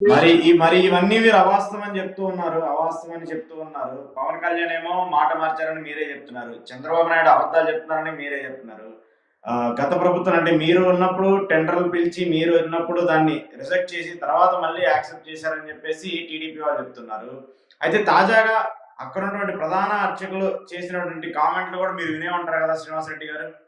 మరి ఈ మరి ఇవన్నీ మీరు అవాస్తవం అని చెప్తూ ఉన్నారు అవాస్తవం అని చెప్తూ ఉన్నారు. పవన్ కళ్యాణ్ ఏమో మాట మార్చారని మీరే చెప్తున్నారు. చంద్రబాబు నాయుడు అబద్ధాలు చెప్తున్నారని మీరే చెప్తున్నారు. ఆ, గత ప్రభుత్వం అంటే మీరు ఉన్నప్పుడు టెండర్లు పిలిచి మీరు ఉన్నప్పుడు దాన్ని రిజెక్ట్ చేసి తర్వాత మళ్ళీ యాక్సెప్ట్ చేశారని చెప్పేసి టీడీపీ వాళ్ళు చెప్తున్నారు. అయితే తాజాగా అక్కడ ఉన్నటువంటి ప్రధాన అర్చకులు చేసినటువంటి కామెంట్లు కూడా మీరు వినే ఉంటారు కదా శ్రీనివాసరెడ్డి గారు?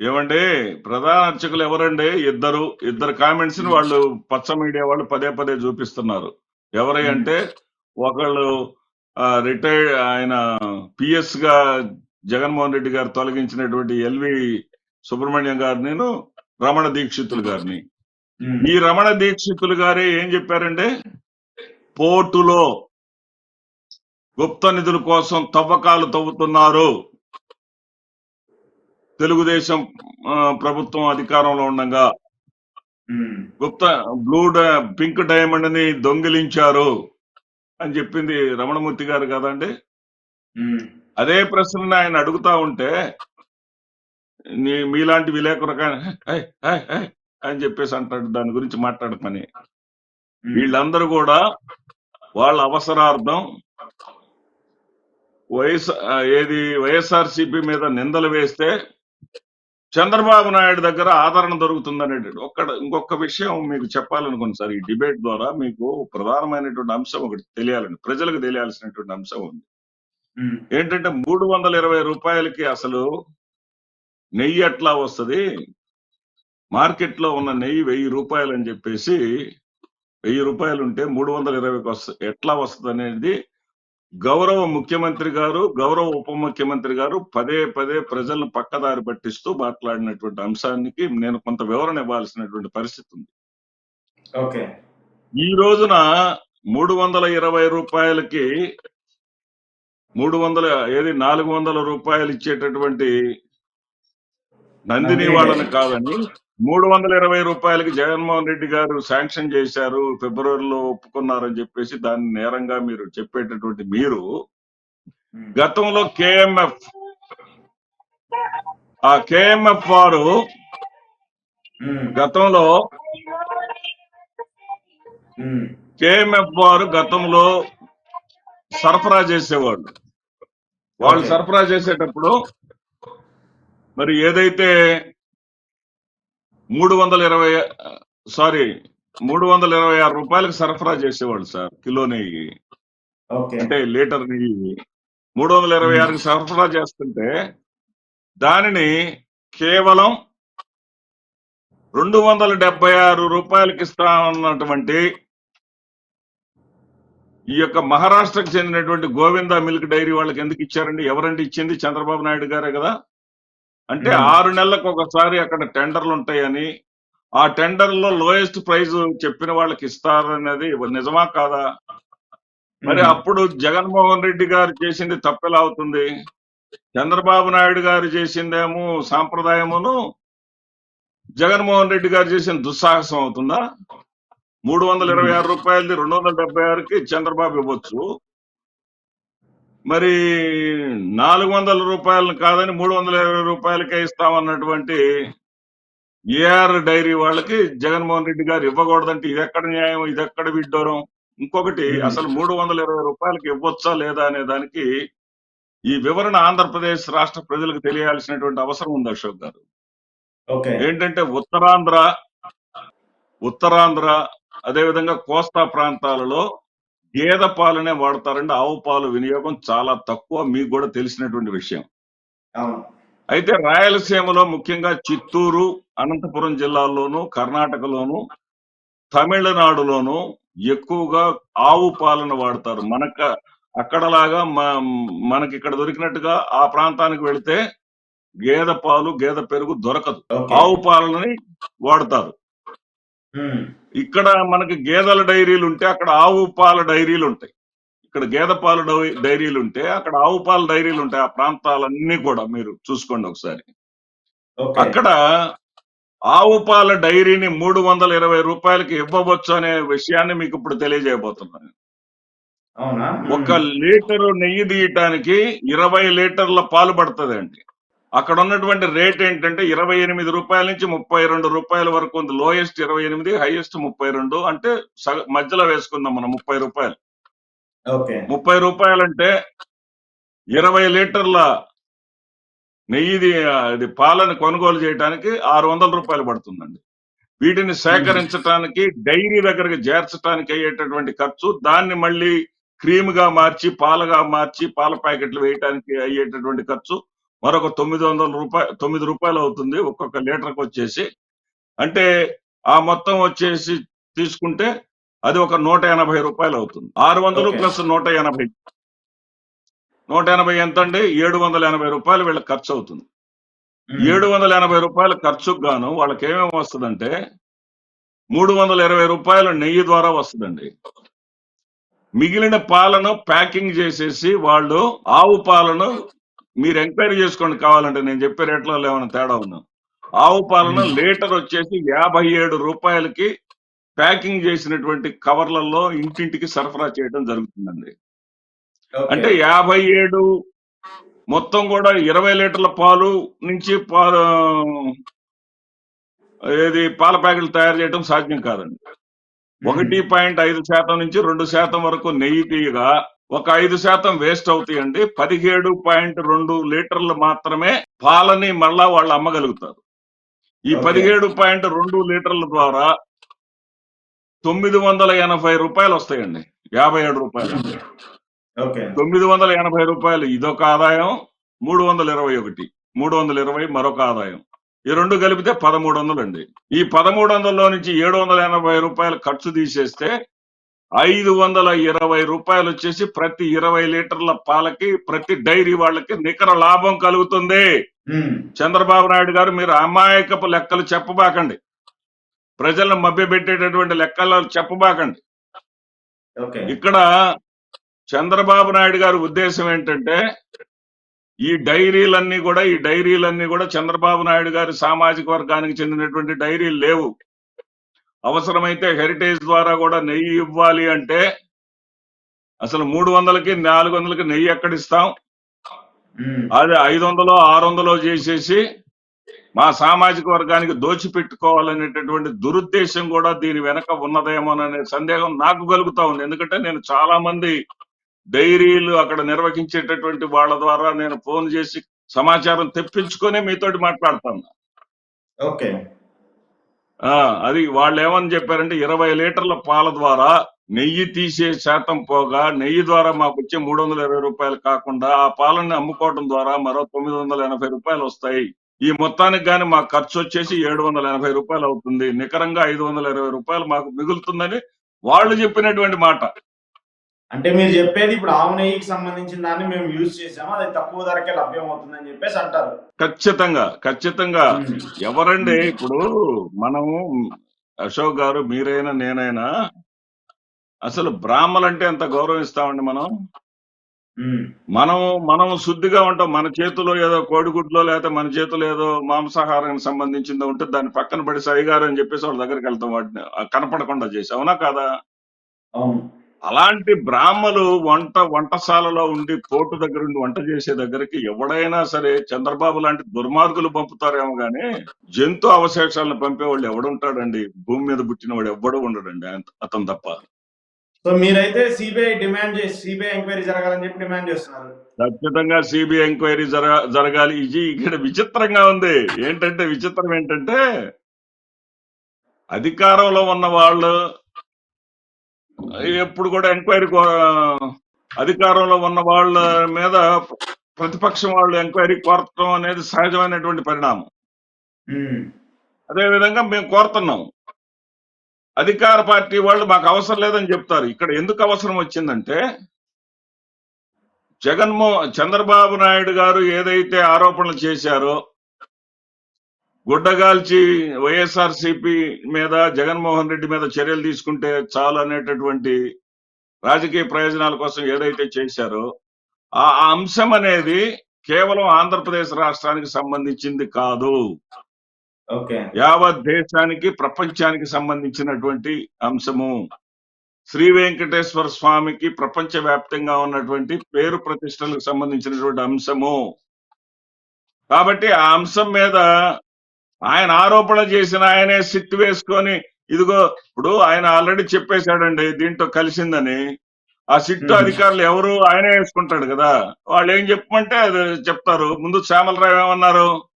ఏమండి? ప్రధాన అర్చకులు ఎవరండి? ఇద్దరు. ఇద్దరు కామెంట్స్ని వాళ్ళు పచ్చ మీడియా వాళ్ళు పదే పదే చూపిస్తున్నారు. ఎవరై అంటే ఒకళ్ళు రిటైర్డ్ ఆయన పిఎస్గా జగన్మోహన్ రెడ్డి గారు తొలగించినటువంటి ఎల్వి సుబ్రహ్మణ్యం గారిని రమణ దీక్షితులు గారిని. ఈ రమణ దీక్షితులు గారే ఏం చెప్పారంటే పోర్టులో గుప్త నిధుల కోసం తవ్వకాలు తవ్వుతున్నారు. తెలుగుదేశం ప్రభుత్వం అధికారంలో ఉండగా గుప్త బ్లూ పింక్ డైమండ్ని దొంగిలించారు అని చెప్పింది రమణమూర్తి గారు కదండి? అదే ప్రశ్న ఆయన అడుగుతా ఉంటే నీ- మీలాంటి విలేకరు అని చెప్పేసి అంటాడు దాని గురించి మాట్లాడమని వీళ్ళందరూ కూడా వాళ్ళ అవసరార్థం వైఎస్ ఏది వైఎస్ఆర్సీపీ మీద నిందలు వేస్తే చంద్రబాబు నాయుడు దగ్గర ఆదరణ దొరుకుతుందనేది ఒక్క ఇంకొక విషయం మీకు చెప్పాలనుకున్నాను సార్. ఈ డిబేట్ ద్వారా మీకు ప్రధానమైనటువంటి అంశం ఒకటి తెలియాలండి. ప్రజలకు తెలియాల్సినటువంటి అంశం ఉంది. ఏంటంటే మూడు వందల ఇరవై రూపాయలకి అసలు నెయ్యి ఎట్లా వస్తుంది? మార్కెట్లో ఉన్న నెయ్యి వెయ్యి రూపాయలు అని చెప్పేసి వెయ్యి రూపాయలు ఉంటే మూడు వందల ఇరవైకి వస్త ఎట్లా వస్తుంది అనేది గౌరవ ముఖ్యమంత్రి గారు గౌరవ ఉప ముఖ్యమంత్రి గారు పదే పదే ప్రజలను పక్కదారి పట్టిస్తూ మాట్లాడినటువంటి అంశానికి నేను కొంత వివరణ ఇవ్వాల్సినటువంటి పరిస్థితి ఉంది ఓకే ఈ రోజున మూడు వందల ఇరవై రూపాయలకి మూడు వందల ఏది నాలుగు వందల రూపాయలు ఇచ్చేటటువంటి నందిని వాళ్ళని. కాదని మూడు వందల ఇరవై రూపాయలకి జగన్మోహన్ రెడ్డి గారు శాంక్షన్ చేశారు ఫిబ్రవరిలో ఒప్పుకున్నారని చెప్పేసి దాన్ని నేరంగా మీరు చెప్పేటటువంటి మీరు గతంలో కేఎంఎఫ్ ఆ కేఎంఎఫ్ వారు గతంలో కేఎంఎఫ్ వారు గతంలో సరఫరా చేసేవాళ్ళు. వాళ్ళు. సరఫరా చేసేటప్పుడు మరి ఏదైతే మూడు వందల ఇరవై సారీ మూడు వందల ఇరవై ఆరు రూపాయలకు సరఫరా చేసేవాళ్ళు సార్ కిలో నెయ్యి. అంటే లీటర్ నెయ్యి. మూడు వందల ఇరవై ఆరుకి సరఫరా చేస్తుంటే దానిని కేవలం రెండు వందల డెబ్బై ఆరు రూపాయలకి ఇస్తా ఉన్నటువంటి ఈ యొక్క మహారాష్ట్రకు చెందినటువంటి గోవింద మిల్క్ డైరీ వాళ్ళకి ఎందుకు ఇచ్చారండి? ఎవరండి ఇచ్చింది? చంద్రబాబు నాయుడు గారే కదా? అంటే. ఆరు నెలలకు ఒకసారి అక్కడ టెండర్లు ఉంటాయని ఆ టెండర్లో లోయెస్ట్ ప్రైజ్ చెప్పిన వాళ్ళకి ఇస్తారనేది నిజమా కాదా? మరి అప్పుడు జగన్మోహన్ రెడ్డి గారు చేసింది తప్పెలా అవుతుంది? చంద్రబాబు నాయుడు గారు చేసిందేమో సాంప్రదాయమును జగన్మోహన్ రెడ్డి గారు చేసిన దుస్సాహసం అవుతుందా? మూడు వందల ఇరవై ఆరు రూపాయలది రెండు వందల డెబ్బై ఆరుకి చంద్రబాబు ఇవ్వచ్చు. మరి నాలుగు వందల రూపాయలను కాదని మూడు వందల ఇరవై రూపాయలకే ఇస్తామన్నటువంటి ఏఆర్ డైరీ వాళ్ళకి జగన్మోహన్ రెడ్డి గారు ఇవ్వకూడదంటే ఇది ఎక్కడ న్యాయం ఇది ఎక్కడ విడ్డూరం? ఇంకొకటి. అసలు మూడు వందల ఇరవై రూపాయలకి ఇవ్వచ్చా లేదా అనే దానికి ఈ వివరణ ఆంధ్రప్రదేశ్ రాష్ట్ర ప్రజలకు తెలియాల్సినటువంటి అవసరం ఉంది అశోక్ గారు. ఏంటంటే ఉత్తరాంధ్ర ఉత్తరాంధ్ర అదేవిధంగా కోస్తా ప్రాంతాలలో గేదె పాలనే వాడతారండి ఆవు పాలు వినియోగం చాలా తక్కువ మీకు కూడా తెలిసినటువంటి విషయం. అయితే రాయలసీమలో ముఖ్యంగా చిత్తూరు అనంతపురం జిల్లాల్లోనూ కర్ణాటకలోను తమిళనాడులోను ఎక్కువగా ఆవు పాలన వాడతారు. మనక అక్కడలాగా మనకి ఇక్కడ దొరికినట్టుగా ఆ ప్రాంతానికి వెళితే గేదె పాలు గేదె పెరుగు దొరకదు. ఆవు పాలనని వాడతారు. ఇక్కడ మనకి గేదెల డైరీలు ఉంటే అక్కడ ఆవు పాల డైరీలు ఉంటాయి. ఇక్కడ గేదె పాల డై- డైరీలు ఉంటే అక్కడ ఆవు పాల డైరీలు ఉంటాయి. ఆ ప్రాంతాలన్నీ కూడా మీరు చూసుకోండి ఒకసారి. అక్కడ ఆవు పాల డైరీని మూడు వందల ఇరవై రూపాయలకి ఇవ్వవచ్చు అనే విషయాన్ని మీకు ఇప్పుడు తెలియజేయబోతున్నాను. ఒక లీటరు నెయ్యి తీయటానికి ఇరవై లీటర్ల పాలు పడుతుందండి. అక్కడ ఉన్నటువంటి రేట్ ఏంటంటే ఇరవై ఎనిమిది రూపాయల నుంచి ముప్పై రెండు రూపాయల వరకు ఉంది. లోయెస్ట్ ఇరవై ఎనిమిది హైయెస్ట్ ముప్పై రెండు. అంటే సగ మధ్యలో వేసుకుందాం మనం ముప్పై రూపాయలు. ముప్పై రూపాయలంటే ఇరవై లీటర్ల నెయ్యిది అది పాలను కొనుగోలు చేయడానికి ఆరు వందల రూపాయలు పడుతుందండి. వీటిని సేకరించడానికి డైరీ దగ్గరకు చేర్చడానికి అయ్యేటటువంటి ఖర్చు దాన్ని మళ్ళీ క్రీమ్గా మార్చి పాలగా మార్చి పాల ప్యాకెట్లు వేయడానికి అయ్యేటటువంటి ఖర్చు మరొక తొమ్మిది వందల రూపాయలు తొమ్మిది రూపాయలు అవుతుంది ఒక్కొక్క లీటర్కి వచ్చేసి. అంటే ఆ మొత్తం వచ్చేసి తీసుకుంటే అది ఒక నూట ఎనభై రూపాయలు అవుతుంది. ఆరు వందలు. ప్లస్ నూట ఎనభై. నూట ఎనభై ఎంత అండి ఏడు వందల ఎనభై రూపాయలు వీళ్ళకి ఖర్చు అవుతుంది. ఏడు వందల ఎనభై రూపాయల ఖర్చుకు గాను వాళ్ళకి ఏమేమి వస్తుందంటే మూడు వందల ఇరవై రూపాయలు నెయ్యి ద్వారా వస్తుందండి. మిగిలిన పాలను ప్యాకింగ్ చేసేసి వాళ్ళు ఆవు పాలను మీరు ఎంక్వైరీ చేసుకోండి కావాలంటే నేను చెప్పే రేట్లలో ఏమైనా తేడా ఉన్నా ఆవు పాలను. లీటర్ వచ్చేసి యాభై ఏడు రూపాయలకి ప్యాకింగ్ చేసినటువంటి కవర్లలో ఇంటింటికి సరఫరా చేయడం జరుగుతుందండి. అంటే యాభై ఏడు మొత్తం కూడా ఇరవై లీటర్ల పాలు నుంచి పాలు ఏది పాల ప్యాకెట్లు తయారు చేయడం సాధ్యం కాదండి. ఒకటి పాయింట్ ఐదు శాతం నుంచి రెండు శాతం వరకు నెయ్యి తీయగా ఒక ఐదు శాతం వేస్ట్ అవుతాయండి. పదిహేడు పాయింట్ రెండు లీటర్లు మాత్రమే పాలని మళ్ళా వాళ్ళు అమ్మగలుగుతారు. ఈ. పదిహేడు పాయింట్ రెండు లీటర్ల ద్వారా తొమ్మిది వందల ఎనభై రూపాయలు వస్తాయండి. యాభై ఏడు రూపాయలు. తొమ్మిది వందల ఎనభై రూపాయలు ఇదొక ఆదాయం మూడు వందల ఇరవై ఒకటి. మూడు వందల ఇరవై మరొక ఆదాయం. ఈ రెండు కలిపితే పదమూడు వందలు అండి ఈ పదమూడు వందల్లో నుంచి ఏడు వందల ఎనభై రూపాయలు ఖర్చు తీసేస్తే ఐదు వందల ఇరవై రూపాయలు వచ్చేసి ప్రతి ఇరవై లీటర్ల పాలకి ప్రతి డైరీ వాళ్ళకి నికర లాభం కలుగుతుంది. చంద్రబాబు నాయుడు గారు మీరు అమాయకపు లెక్కలు చెప్పబాకండి. ప్రజలను మభ్యపెట్టేటటువంటి లెక్కలు చెప్పబాకండి. ఇక్కడ చంద్రబాబు నాయుడు గారి ఉద్దేశం ఏంటంటే ఈ డైరీలన్నీ కూడా ఈ డైరీలన్నీ కూడా చంద్రబాబు నాయుడు గారి సామాజిక వర్గానికి చెందినటువంటి డైరీలు లేవు. అవసరమైతే హెరిటేజ్ ద్వారా కూడా నెయ్యి ఇవ్వాలి అంటే అసలు మూడు వందలకి నాలుగు వందలకి నెయ్యి ఎక్కడిస్తాం. అది ఐదు వందలో ఆరు వందలో చేసేసి మా సామాజిక వర్గానికి దోచిపెట్టుకోవాలనేటటువంటి దురుద్దేశం కూడా దీని వెనక ఉన్నదేమోననే సందేహం నాకు కలుగుతా ఉంది. ఎందుకంటే నేను చాలా మంది డైరీలు అక్కడ నిర్వహించేటటువంటి వాళ్ళ ద్వారా నేను ఫోన్ చేసి సమాచారం తెప్పించుకొని మీతోటి మాట్లాడతాను. ఓకే. అది వాళ్ళు ఏమని చెప్పారంటే ఇరవై లీటర్ల పాల ద్వారా నెయ్యి తీసే శాతం పోగా నెయ్యి ద్వారా మాకు వచ్చే మూడు వందల ఇరవై రూపాయలు కాకుండా ఆ పాలని అమ్ముకోవడం ద్వారా మరో తొమ్మిది వందల ఎనభై రూపాయలు వస్తాయి. ఈ మొత్తానికి గాని మా ఖర్చు వచ్చేసి ఏడు వందల ఎనభై రూపాయలు అవుతుంది నికరంగా ఐదు వందల ఇరవై రూపాయలు మాకు మిగులుతుందని వాళ్ళు చెప్పినటువంటి మాట. అంటే మీరు చెప్పేది ఇప్పుడు ఆవు నెయ్యికి సంబంధించిన దాన్ని మేము యూజ్ చేసాము అది తక్కువ ధరకే లభ్యం అవుతుందని చెప్పేసి అంటారు. ఖచ్చితంగా ఖచ్చితంగా. ఎవరండి ఇప్పుడు మనము అశోక్ గారు మీరైనా నేనైనా అసలు బ్రాహ్మలంటే ఎంత గౌరవిస్తామండి మనం? ఉమ్. మనం మనం శుద్ధిగా ఉంటాం. మన చేతిలో ఏదో కోడిగుడ్లో లేకపోతే మన చేతిలో ఏదో మాంసాహారానికి సంబంధించిందో ఉంటే దాన్ని పక్కన పడి సైగారు అని చెప్పేసి వాళ్ళ దగ్గరికి వెళ్తాం వాటిని. కనపడకుండా చేసి. అవునా కాదా? అవును. అలాంటి బ్రాహ్మలు వంట వంటశాలలో ఉండి పోటు దగ్గర ఉండి వంట చేసే దగ్గరికి ఎవడైనా సరే చంద్రబాబు లాంటి దుర్మార్గులు పంపుతారేమో గానీ జంతు అవశేషాలను పంపేవాళ్ళు ఎవడుంటాడండి? భూమి మీద పుట్టినవాడు ఎవ్వడు ఉండడండి ఆయన- అతను తప్ప. సో మీరైతే సిబిఐ డిమాండ్ చేసి సిబిఐ ఎంక్వైరీ జరగాలని చెప్పి డిమాండ్ చేస్తున్నారు. ఖచ్చితంగా సిబిఐ ఎంక్వైరీ జరగ జరగాలి. ఇది ఇక్కడ విచిత్రంగా ఉంది. ఏంటంటే విచిత్రం ఏంటంటే అధికారంలో ఉన్న వాళ్ళు ఎప్పుడు కూడా ఎంక్వైరీ అధికారంలో ఉన్న వాళ్ళ మీద ప్రతిపక్షం వాళ్ళు ఎంక్వైరీ కోరటం అనేది సహజమైనటువంటి పరిణామం. అదే విధంగా మేము కోరుతున్నాం. అధికార పార్టీ వాళ్ళు మాకు అవసరం లేదని చెప్తారు. ఇక్కడ ఎందుకు అవసరం వచ్చిందంటే జగన్మో చంద్రబాబు నాయుడు గారు ఏదైతే ఆరోపణలు చేశారో గుడ్డగాల్చి వైఎస్ఆర్ మీద జగన్మోహన్ రెడ్డి మీద చర్యలు తీసుకుంటే చాలు అనేటటువంటి రాజకీయ ప్రయోజనాల కోసం ఏదైతే చేశారో ఆ అంశం అనేది కేవలం ఆంధ్రప్రదేశ్ రాష్ట్రానికి సంబంధించింది కాదు. యావత్ దేశానికి ప్రపంచానికి సంబంధించినటువంటి అంశము. శ్రీ వెంకటేశ్వర స్వామికి ప్రపంచ వ్యాప్తంగా ఉన్నటువంటి పేరు ప్రతిష్టలకు సంబంధించినటువంటి అంశము. కాబట్టి ఆ అంశం మీద ఆయన ఆరోపణ చేసిన ఆయనే సిట్ వేసుకొని ఇదిగో ఇప్పుడు ఆయన ఆల్రెడీ చెప్పేశాడండి దీంట్లో కలిసిందని. ఆ సిట్. అధికారులు ఎవరు ఆయనే వేసుకుంటాడు కదా. వాళ్ళు ఏం చెప్పమంటే అది చెప్తారు. ముందు శ్యామలరావు ఏమన్నారు?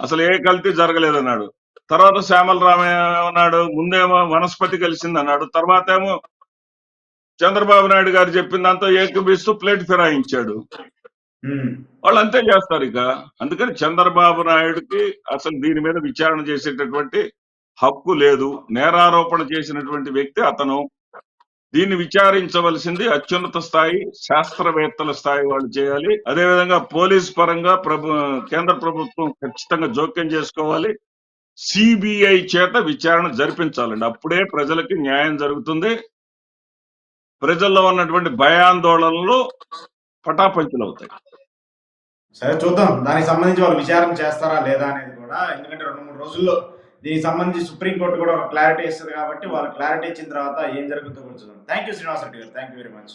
అసలు ఏ కల్తీ జరగలేదన్నాడు. తర్వాత శ్యామలరావు ఏమన్నాడు? ముందేమో వనస్పతి కలిసింది అన్నాడు తర్వాత ఏమో చంద్రబాబు నాయుడు గారు చెప్పిన దాంతో ఏకబిస్తూ ప్లేట్ ఫిరాయించాడు. ఉమ్, వాళ్ళు అంతే చేస్తారు ఇక అందుకని చంద్రబాబు నాయుడుకి అసలు దీని మీద విచారణ చేసేటటువంటి హక్కు లేదు. నేరారోపణ చేసినటువంటి వ్యక్తి అతను. దీన్ని విచారించవలసింది అత్యున్నత స్థాయి శాస్త్రవేత్తల స్థాయి వాళ్ళు చేయాలి. అదేవిధంగా పోలీస్ పరంగా ప్రభు కేంద్ర ప్రభుత్వం ఖచ్చితంగా జోక్యం చేసుకోవాలి. సిబిఐ చేత విచారణ జరిపించాలండి. అప్పుడే ప్రజలకి న్యాయం జరుగుతుంది. ప్రజల్లో ఉన్నటువంటి భయాందోళనలు పటాపంచులు అవుతాయి సరే చూద్దాం. దానికి సంబంధించి వాళ్ళు విచారణ చేస్తారా లేదా అనేది కూడా ఎందుకంటే రెండు మూడు రోజుల్లో దీనికి సంబంధించి సుప్రీంకోర్టు కూడా ఒక క్లారిటీ ఇస్తుంది కాబట్టి వాళ్ళు క్లారిటీ ఇచ్చిన తర్వాత ఏం జరుగుతుందో కూడా చూద్దాం. థ్యాంక్ యూ శ్రీనివాస్ రెడ్డి గారు. Thank you very much